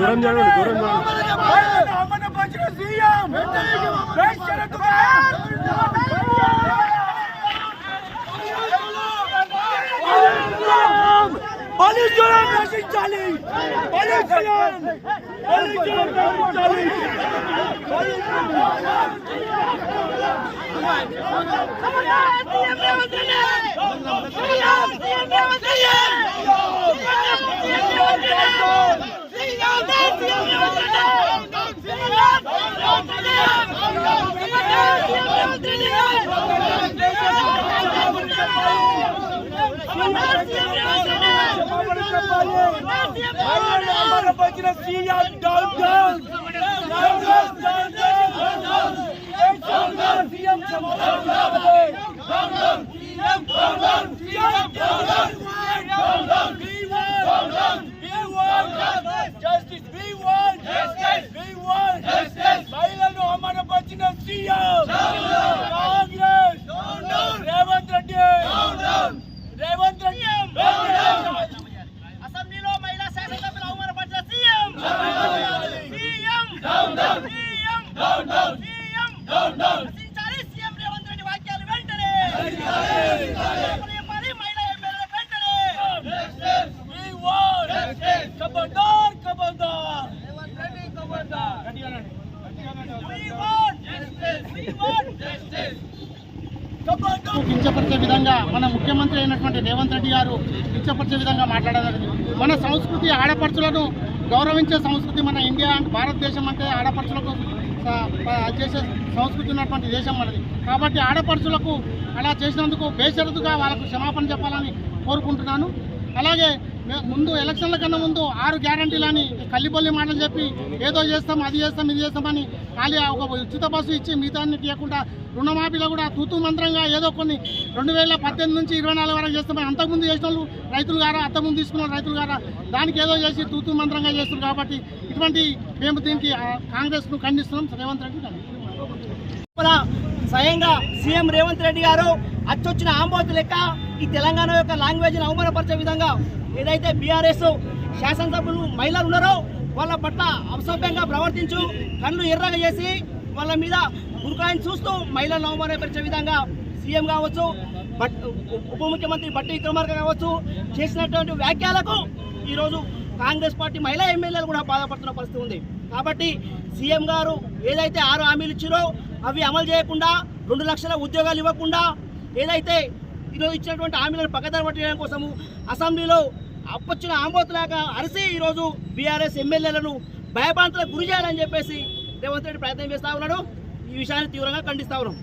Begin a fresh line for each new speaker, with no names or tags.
దూరం జరగండి దూరం జరగండి
Martina Celia
down
కించపరిచే విధంగా మన ముఖ్యమంత్రి అయినటువంటి రేవంత్ రెడ్డి గారు కించపరిచే విధంగా మాట్లాడారు మన సంస్కృతి ఆడపడుచులను గౌరవించే సంస్కృతి మన ఇండియా భారతదేశం అంటే ఆడపడుచులకు చేసే సంస్కృతి ఉన్నటువంటి దేశం మనది. కాబట్టి ఆడపడుచులకు అలా చేసినందుకు బేషరతుగా వాళ్ళకు క్షమాపణ చెప్పాలని కోరుకుంటున్నాను. అలాగే ముందు ఎలక్షన్ల కన్నా ముందు ఆరు గ్యారంటీలని కల్లిపల్లి మాటలు చెప్పి ఏదో చేస్తాం అది చేస్తాం ఇది చేస్తామని ఖాళీ ఒక ఉచిత బస్సు ఇచ్చి మిగతాన్ని తీయకుండా రుణమాఫీలో కూడా తూతు మంత్రంగా ఏదో కొన్ని రెండు వేల పద్దెనిమిది నుంచి ఇరవై నాలుగు వరకు చేస్తామని అంతకుముందు చేసిన వాళ్ళు రైతులు గారా అంతకుముందు తీసుకున్న రైతులు గారా దానికి ఏదో చేసి తూతు మంత్రంగా చేస్తున్నారు కాబట్టి ఇటువంటి మేము దీనికి కాంగ్రెస్ను ఖండిస్తున్నాం. రేవంత్ రెడ్డి
స్వయంగా సీఎం రేవంత్ రెడ్డి గారు అచ్చొచ్చిన ఆంబోతు లెక్క ఈ తెలంగాణ యొక్క లాంగ్వేజ్ని అవమానపరిచే విధంగా ఏదైతే బీఆర్ఎస్ శాసనసభ్యులు మహిళలు ఉన్నారో వాళ్ళ పట్ల అసభ్యంగా ప్రవర్తించు కళ్ళు ఎర్రగా చేసి వాళ్ళ మీద గురుకాయని చూస్తూ మహిళలను అవమానపరిచే విధంగా సీఎం కావచ్చు బట్ ఉప ముఖ్యమంత్రి బట్టి విక్రమార్క కావచ్చు చేసినటువంటి వ్యాఖ్యలకు ఈరోజు కాంగ్రెస్ పార్టీ మహిళా ఎమ్మెల్యేలు కూడా బాధపడుతున్న పరిస్థితి ఉంది. కాబట్టి సీఎం గారు ఏదైతే ఆరు హామీలు ఇచ్చారో అవి అమలు చేయకుండా రెండు లక్షల ఉద్యోగాలు ఇవ్వకుండా ఏదైతే ఈరోజు ఇచ్చినటువంటి హామీలను పక్కదారి పట్టడం కోసము అసెంబ్లీలో అప్పొచ్చిన ఆంబోతులాగా అరిసి ఈరోజు బీఆర్ఎస్ ఎమ్మెల్యేలను భయభ్రాంతులకు గురి చేయాలని చెప్పేసి రేవంత్ రెడ్డి ప్రయత్నం చేస్తా ఉన్నాడు. ఈ విషయాన్ని తీవ్రంగా ఖండిస్తా ఉన్నాం.